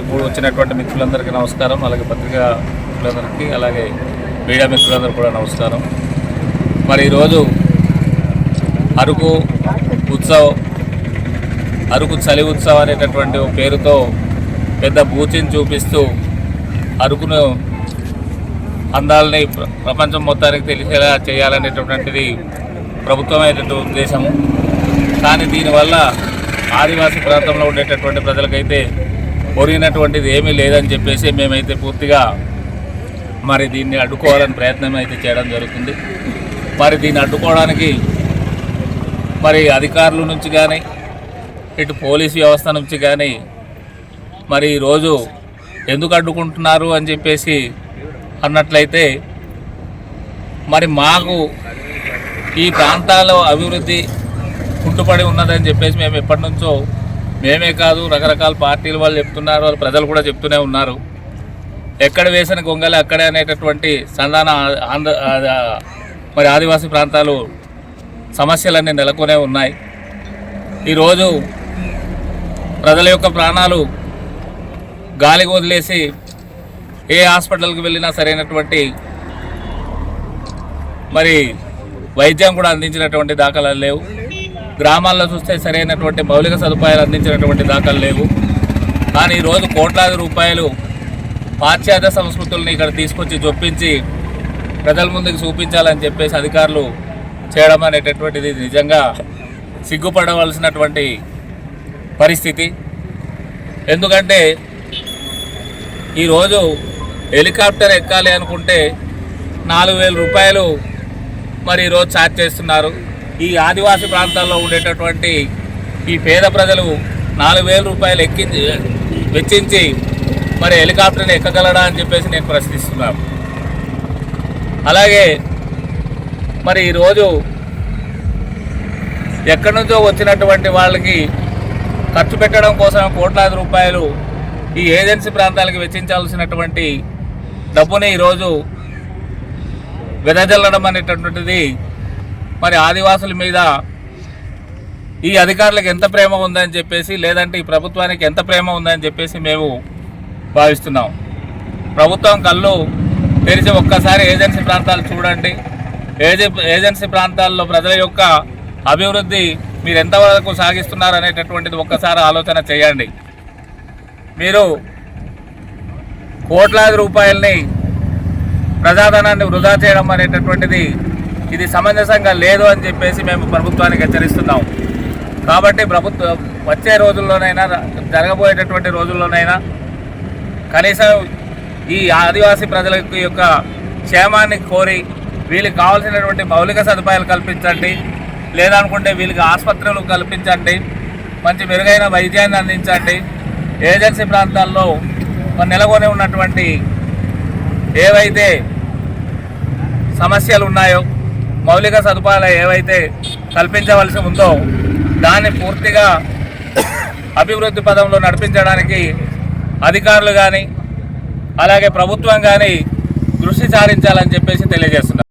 వచ్చినటువంటి మిత్రులందరికీ నమస్కారం అలాగే పత్రికా మిత్రులందరికీ అలాగే మీడియా మిత్రులందరికీ కూడా నమస్కారం. మరి ఈరోజు అరకు ఉత్సవ్ అరకు చలి ఉత్సవ్ అనేటటువంటి పేరుతో పెద్ద బూచిని చూపిస్తూ అరుకును అందాలని ప్ర- ప్రపంచం మొత్తానికి తెలిసేలా చేయాలనేటటువంటిది ప్రభుత్వమైనటువంటి ఉద్దేశము. కానీ దీనివల్ల ఆదివాసీ ప్రాంతంలో ఉండేటటువంటి ప్రజలకైతే ఒరిగినటువంటిది ఏమీ లేదని చెప్పేసి మేమైతే పూర్తిగా మరి దీన్ని అడ్డుకోవాలని ప్రయత్నం అయితే చేయడం జరుగుతుంది. మరి దీన్ని అడ్డుకోవడానికి మరి అధికారుల నుంచి కానీ ఇటు పోలీసు వ్యవస్థ నుంచి కానీ మరి ఈరోజు ఎందుకు అడ్డుకుంటున్నారు అని చెప్పేసి అన్నట్లయితే మరి మాకు ఈ ప్రాంతాల అభివృద్ధి కుంటుపడి ఉన్నదని చెప్పేసి మేము ఎప్పటి నుంచో మేమే కాదు రకరకాల పార్టీల వాళ్ళు చెప్తున్నారు వాళ్ళు ప్రజలు కూడా చెప్తూనే ఉన్నారు. ఎక్కడ వేసిన గొంగలి అక్కడే అనేటటువంటి సంధాన ఆంధ్ర మరి ఆదివాసీ ప్రాంతాలు సమస్యలన్నీ నెలకొనే ఉన్నాయి. ఈరోజు ప్రజల యొక్క ప్రాణాలు గాలికి వదిలేసి ఏ హాస్పిటల్కి వెళ్ళినా సరైనటువంటి మరి వైద్యం కూడా అందించినటువంటి దాఖలాలు లేవు. గ్రామాల్లో చూస్తే సరైనటువంటి మౌలిక సదుపాయాలు అందించినటువంటి దాఖలు లేవు. కానీ ఈరోజు కోట్లాది రూపాయలు పాశ్చాత్య సంస్కృతుల్ని ఇక్కడ తీసుకొచ్చి చొప్పించి ప్రజల ముందుకు చూపించాలని చెప్పేసి అధికారులు చేయడం అనేటటువంటిది నిజంగా సిగ్గుపడవలసినటువంటి పరిస్థితి. ఎందుకంటే ఈరోజు హెలికాప్టర్ ఎక్కాలి అనుకుంటే నాలుగు వేల రూపాయలు మరి ఈరోజు ఛార్జ్ చేస్తున్నారు. ఈ ఆదివాసీ ప్రాంతాల్లో ఉండేటటువంటి ఈ పేద ప్రజలు నాలుగు వేల రూపాయలు ఎక్కించి వెచ్చించి మరి హెలికాప్టర్ని ఎక్కగలడా అని చెప్పేసి నేను ప్రశ్నిస్తున్నాను. అలాగే మరి ఈరోజు ఎక్కడి నుంచో వచ్చినటువంటి వాళ్ళకి ఖర్చు పెట్టడం కోసం కోట్లాది రూపాయలు ఈ ఏజెన్సీ ప్రాంతాలకు వెచ్చించాల్సినటువంటి డబ్బుని ఈరోజు వెదజల్లడం అనేటటువంటిది మరి ఆదివాసుల మీద ఈ అధికారులకు ఎంత ప్రేమ ఉందని చెప్పేసి లేదంటే ఈ ప్రభుత్వానికి ఎంత ప్రేమ ఉందని చెప్పేసి మేము భావిస్తున్నాం. ప్రభుత్వం కళ్ళు తెరిచి ఒక్కసారి ఏజెన్సీ ప్రాంతాలు చూడండి. ఏజెన్ ఏజెన్సీ ప్రాంతాల్లో ప్రజల యొక్క అభివృద్ధి మీరు ఎంతవరకు సాగిస్తున్నారు అనేటటువంటిది ఒక్కసారి ఆలోచన చేయండి. మీరు కోట్లాది రూపాయలని ప్రజాధనాన్ని వృధా చేయడం అనేటటువంటిది ఇది సమంజసంగా లేదు అని చెప్పేసి మేము ప్రభుత్వానికి హెచ్చరిస్తున్నాం. కాబట్టి ప్రభుత్వం వచ్చే రోజుల్లోనైనా జరగబోయేటటువంటి రోజుల్లోనైనా కనీసం ఈ ఆదివాసీ ప్రజల యొక్క క్షేమాన్ని కోరి వీళ్ళకి కావాల్సినటువంటి మౌలిక సదుపాయాలు కల్పించండి లేదనుకుంటే వీళ్ళకి ఆసుపత్రులు కల్పించండి మంచి మెరుగైన వైద్యాన్ని అందించండి. ఏజెన్సీ ప్రాంతాల్లో నెలకొని ఉన్నటువంటి ఏవైతే సమస్యలు ఉన్నాయో మౌలిక సదుపాయాలు ఏవైతే కల్పించవలసి ఉందో దాన్ని పూర్తిగా అభివృద్ధి పదంలో నడిపించడానికి అధికారులు కానీ అలాగే ప్రభుత్వం కానీ దృష్టి సారించాలని చెప్పేసి తెలియజేస్తున్నారు.